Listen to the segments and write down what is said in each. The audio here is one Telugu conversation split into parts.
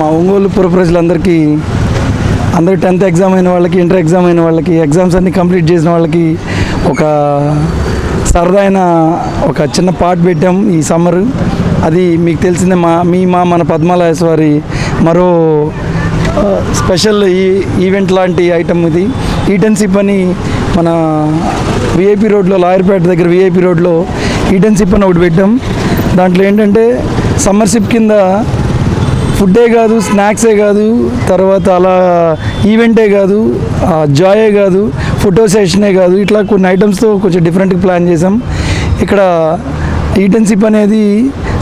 మా ఒంగోలు పుర ప్రజలందరికీ అందరూ టెన్త్ ఎగ్జామ్ అయిన వాళ్ళకి ఇంటర్ ఎగ్జామ్ అయిన వాళ్ళకి ఎగ్జామ్స్ అన్నీ కంప్లీట్ చేసిన వాళ్ళకి ఒక సరదా అయిన ఒక చిన్న పాట పెట్టాం ఈ సమ్మర్. అది మీకు తెలిసిందే మా మీ మా మన పద్మాలయస్ వారి మరో స్పెషల్ ఈ ఈవెంట్ లాంటి ఐటమ్ ఇది. ఈటెన్సిప్ అని మన విఐపి రోడ్లో లాయర్పేట దగ్గర విఐపి రోడ్లో ఈటెన్సిప్ అని ఒకటి పెట్టాం. దాంట్లో ఏంటంటే సమ్మర్షిప్ కింద ఫుడ్డే కాదు స్నాక్సే కాదు తర్వాత అలా ఈవెంటే కాదు జాయే కాదు ఫోటో సెషనే కాదు ఇట్లా కొన్ని ఐటమ్స్తో కొంచెం డిఫరెంట్గా ప్లాన్ చేసాం ఇక్కడ ఈటెన్సిప్ అనేది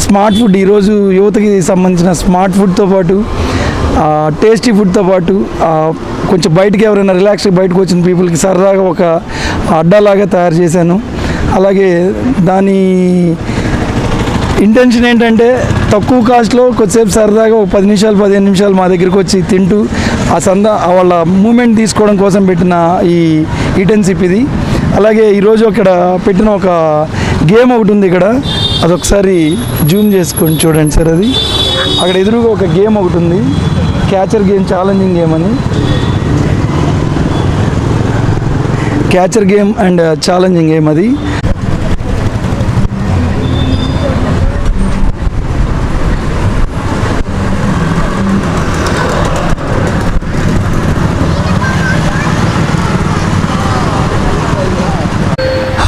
స్మార్ట్ ఫుడ్ ఈరోజు యువతకి సంబంధించిన స్మార్ట్ ఫుడ్తో పాటు టేస్టీ ఫుడ్తో పాటు కొంచెం బయటికి ఎవరైనా రిలాక్స్ బయటకు వచ్చిన పీపుల్కి సరదాగా ఒక అడ్డాలాగా తయారు చేశాను. అలాగే దాని ఇంటెన్షన్ ఏంటంటే తక్కువ కాస్ట్లో కొద్దిసేపు సరదాగా ఒక పది నిమిషాలు పదిహేను నిమిషాలు మా దగ్గరికి వచ్చి తింటూ ఆ సంద వాళ్ళ మూమెంట్ తీసుకోవడం కోసం పెట్టిన ఈ ఈటెన్సిప్ ఇది. అలాగే ఈరోజు అక్కడ పెట్టిన ఒక గేమ్ ఒకటి ఉంది ఇక్కడ. అదొకసారి జూమ్ చేసుకొని చూడండి సార్ అది. అక్కడ ఎదురుగా ఒక గేమ్ ఒకటి ఉంది. క్యాచర్ గేమ్ ఛాలెంజింగ్ గేమ్ అని. Catcher game and challenging game అది.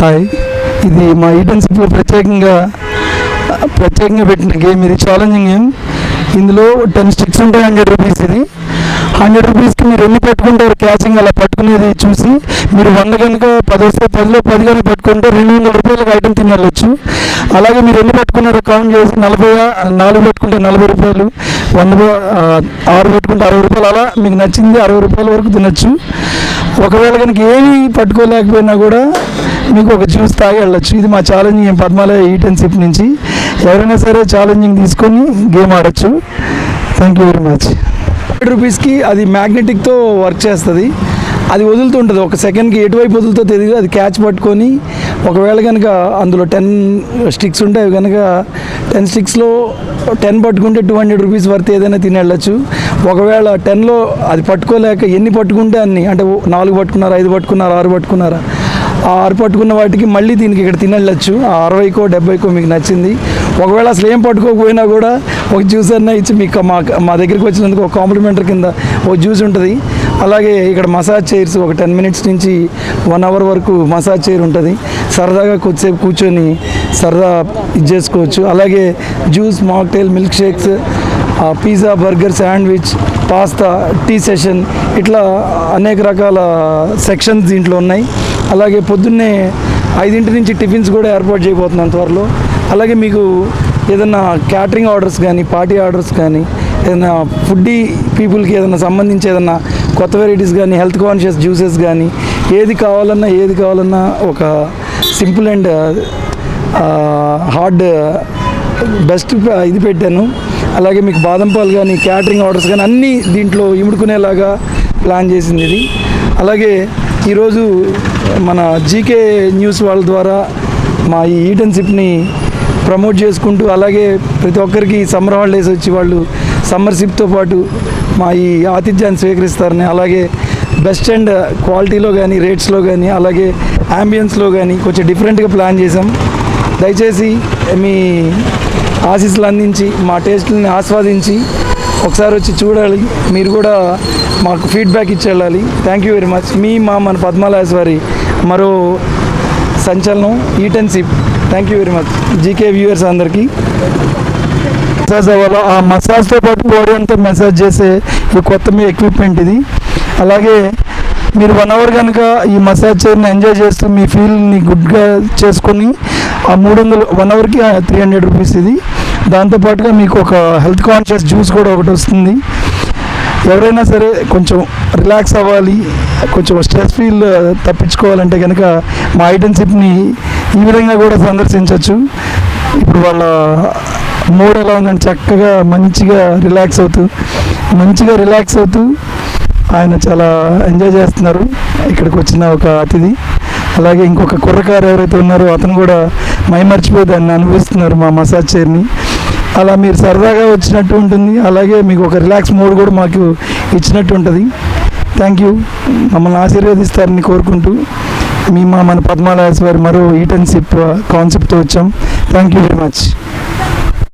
హాయ్. ఇది మా ఈటెన్సిప్లో ప్రత్యేకంగా ప్రత్యేకంగా పెట్టిన గేమ్ ఇది. ఛాలెంజింగ్ గేమ్ ఇందులో టెన్ స్టిక్స్ ఉంటాయి హండ్రెడ్ రూపీస్ ఇది. హండ్రెడ్ రూపీస్కి మీరు ఎన్ని పట్టుకుంటారు క్యాచింగ్ అలా పట్టుకునేది చూసి మీరు వంద కనుక పది వస్తే పదిలో పది కనుక పట్టుకుంటే రెండు వందల రూపాయలకు ఐటమ్ తినవచ్చు అలాగే మీరు ఎన్ని పట్టుకున్నారో కౌంట్ చేసి నలభై నాలుగు పట్టుకుంటే నలభై రూపాయలు వంద ఆరు పెట్టుకుంటే అరవై రూపాయలు అలా మీకు నచ్చింది అరవై రూపాయల వరకు తినచ్చు. ఒకవేళ కనుక ఏమీ పట్టుకోలేకపోయినా కూడా మీకు ఒక జ్యూస్ తాగి వెళ్ళొచ్చు. ఇది మా ఛాలెంజింగ్ పద్మాలయ ఈటెన్సిప్ నుంచి. ఎవరైనా సరే ఛాలెంజింగ్ తీసుకొని గేమ్ ఆడచ్చు. Thank you very much hundred రూపీస్కి అది మ్యాగ్నెటిక్తో వర్క్ చేస్తుంది. అది వదులుతుంటుంది. ఒక సెకండ్కి ఎటువైపు వదులుతో తెలియదు అది క్యాచ్ పట్టుకొని ఒకవేళ కనుక అందులో టెన్ స్టిక్స్ ఉంటాయి అవి కనుక టెన్ స్టిక్స్లో టెన్ పట్టుకుంటే టూ హండ్రెడ్ రూపీస్ వర్త్ ఏదైనా తిని వెళ్ళచ్చు. ఒకవేళ టెన్లో అది పట్టుకోలేక ఎన్ని పట్టుకుంటే అన్ని? అంటే నాలుగు పట్టుకున్నారా ఐదు పట్టుకున్నారా ఆరు పట్టుకున్నారా? ఆరు పట్టుకున్న వాటికి మళ్ళీ దీనికి ఇక్కడ తినెళ్ళచ్చు ఆ అరవైకో డెబ్బైకో మీకు నచ్చింది. ఒకవేళ అసలు ఏం పట్టుకోకపోయినా కూడా ఒక జ్యూస్ అన్నా ఇచ్చి మీకు మా మా దగ్గరికి వచ్చినందుకు ఒక కాంప్లిమెంటరీ కింద ఒక జ్యూస్ ఉంటుంది. అలాగే ఇక్కడ మసాజ్ చైర్స్ ఒక టెన్ మినిట్స్ నుంచి వన్ అవర్ వరకు మసాజ్ చైర్ ఉంటుంది. సరదాగా కొద్దిసేపు కూర్చొని సరదా ఇది చేసుకోవచ్చు. అలాగే juice mocktail milk shakes pizza burger sandwich pasta tea session ఇట్లా అనేక రకాల సెక్షన్స్ దీంట్లో ఉన్నాయి. అలాగే పొద్దున్నే ఐదింటి నుంచి టిఫిన్స్ కూడా ఏర్పాటు చేయబోతున్నాను త్వరలో. అలాగే మీకు ఏదైనా క్యాటరింగ్ ఆర్డర్స్ కానీ పార్టీ ఆర్డర్స్ కానీ ఏదైనా ఫుడ్డీ పీపుల్కి ఏదైనా సంబంధించి ఏదైనా కొత్త వెరైటీస్ కానీ హెల్త్ కాన్షియస్ జ్యూసెస్ కానీ ఏది కావాలన్నా ఏది కావాలన్నా ఒక సింపుల్ అండ్ హార్డ్ బెస్ట్ ఇది పెట్టాను. అలాగే మీకు బాదం పాలు కానీ క్యాటరింగ్ ఆర్డర్స్ కానీ అన్నీ దీంట్లో ఇముడుకునేలాగా ప్లాన్ చేసింది ఇది. అలాగే ఈరోజు మన జీకే న్యూస్ వాళ్ళ ద్వారా మా ఈ ఈటన్షిప్ని ప్రమోట్ చేసుకుంటూ అలాగే ప్రతి ఒక్కరికి సమ్మర్ హాలిడేస్ వచ్చి వాళ్ళు సమ్మర్షిప్తో పాటు మా ఈ ఆతిథ్యాన్ని స్వీకరిస్తారని అలాగే బెస్ట్ అండ్ క్వాలిటీలో కానీ రేట్స్లో కానీ అలాగే అంబియన్స్లో కానీ కొంచెం డిఫరెంట్గా ప్లాన్ చేసాం దయచేసి మీ ఆశీస్సులు అందించి మా టేస్ట్ని ఆస్వాదించి ఒకసారి వచ్చి చూడాలి. మీరు కూడా మాకు ఫీడ్బ్యాక్ ఇచ్చి వెళ్ళాలి. థ్యాంక్ యూ వెరీ మచ్ మీ మా మన పద్మాలాస్ వారి మరో సంచలనం ఈటెన్సిప్ thank you very much GK viewers అందరికీ. మసాజ్ అవ్వాలో? ఆ మసాజ్తో పాటు బాడీ అంతా మసాజ్ చేసే ఈ కొత్త మీ ఎక్విప్మెంట్ ఇది. అలాగే మీరు వన్ అవర్ కనుక ఈ మసాజ్ చేయని ఎంజాయ్ చేస్తూ మీ ఫీల్ని గుడ్గా చేసుకొని ఆ మూడు వందలు వన్ అవర్కి త్రీ హండ్రెడ్ రూపీస్ ఇది. దాంతోపాటుగా మీకు ఒక హెల్త్ కాన్షియస్ జ్యూస్ కూడా ఒకటి వస్తుంది. ఎవరైనా సరే కొంచెం రిలాక్స్ అవ్వాలి కొంచెం స్ట్రెస్ ఫీల్ తప్పించుకోవాలంటే కనుక మా ఐటెన్షిప్ని ఈ విధంగా కూడా సందర్శించవచ్చు ఇప్పుడు వాళ్ళ మూడ్ ఎలా ఉందని చక్కగా మంచిగా రిలాక్స్ అవుతూ మంచిగా రిలాక్స్ అవుతూ ఆయన చాలా ఎంజాయ్ చేస్తున్నారు. ఇక్కడికి వచ్చిన ఒక అతిథి. అలాగే ఇంకొక కుర్రకారు ఎవరైతే ఉన్నారో అతను కూడా మై దాన్ని అనుభవిస్తున్నారు మా మసాజ్ చైర్ని. అలా మీరు సరదాగా వచ్చినట్టు ఉంటుంది. అలాగే మీకు ఒక రిలాక్స్ మూడ్ కూడా మాకు ఇచ్చినట్టు ఉంటుంది. థ్యాంక్ యూ మమ్మల్ని ఆశీర్వదిస్తారని కోరుకుంటూ మీ మా మన పద్మాలయాస్ వారి మరో ఈటన్షిప్ కాన్సెప్ట్తో uh, వచ్చాం. Thank you very much